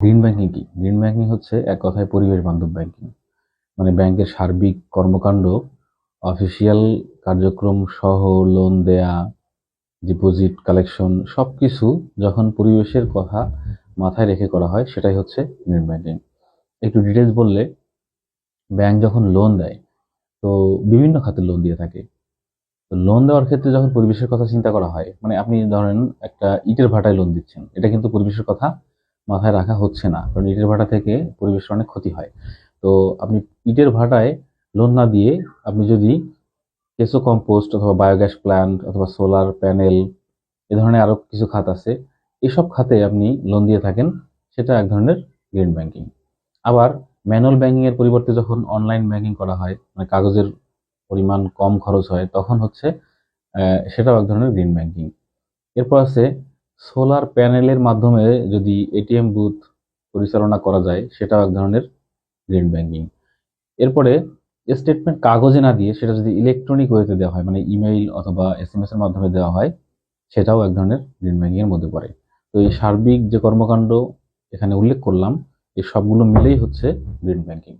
Green banking কি? Green banking হচ্ছে এক কথায় পরিবেশ বান্ধব ব্যাংকিং মানে ব্যাংকের সার্বিক কর্মকাণ্ড অফিসিয়াল কার্যক্রম সহ লোন দেয়া ডিপোজিট কালেকশন সব কিছু যখন পরিবেশের কথা মাথায় রেখে করা হয়, সেটাই হচ্ছে গ্রিন ব্যাংকিং একটু ডিটেলস বললে ব্যাংক যখন লোন দেয়, তো বিভিন্ন খাতে লোন দিয়ে থাকে। তো লোন দেওয়ার ক্ষেত্রে যখন পরিবেশের কথা চিন্তা করা হয় মানে আপনি ধরেন একটা ইটের ভাটায় লোন দিচ্ছেন, এটা কিন্তু পরিবেশের কথা মাথায় রাখা হচ্ছে না, কারণ ইটের ভাটা থেকে পরিবেশের অনেক ক্ষতি হয়। তো আপনি ইটের ভাটায় লোন না দিয়ে আপনি যদি কেঁচো কম্পোস্ট অথবা বায়োগ্যাস প্ল্যান্ট অথবা সোলার প্যানেল এ ধরনের আরও কিছু খাত আছে, এসব খাতে আপনি লোন দিয়ে থাকেন, সেটা এক ধরনের গ্রিন ব্যাংকিং। আবার ম্যানুয়াল ব্যাংকিংয়ের পরিবর্তে যখন অনলাইন ব্যাংকিং করা হয় মানে কাগজের পরিমাণ কম খরচ হয়, তখন হচ্ছে সেটাও এক ধরনের গ্রিন ব্যাংকিং। এরপর আছে সোলার প্যানেলের মাধ্যমে যদি এটিএম বুথ পরিচালনা করা যায়, সেটাও এক ধরনের গ্রিন ব্যাংকিং এরপরে স্টেটমেন্ট কাগজে না দিয়ে সেটা যদি ইলেকট্রনিক ওয়েতে দেওয়া হয় মানে ইমেইল অথবা এস এম এর মাধ্যমে দেওয়া হয়, সেটাও এক ধরনের গ্রিন ব্যাংকিং এর মধ্যে পড়ে। তো এই সার্বিক যে কর্মকাণ্ড এখানে উল্লেখ করলাম, এই সবগুলো মিলেই হচ্ছে গ্রিন ব্যাংকিং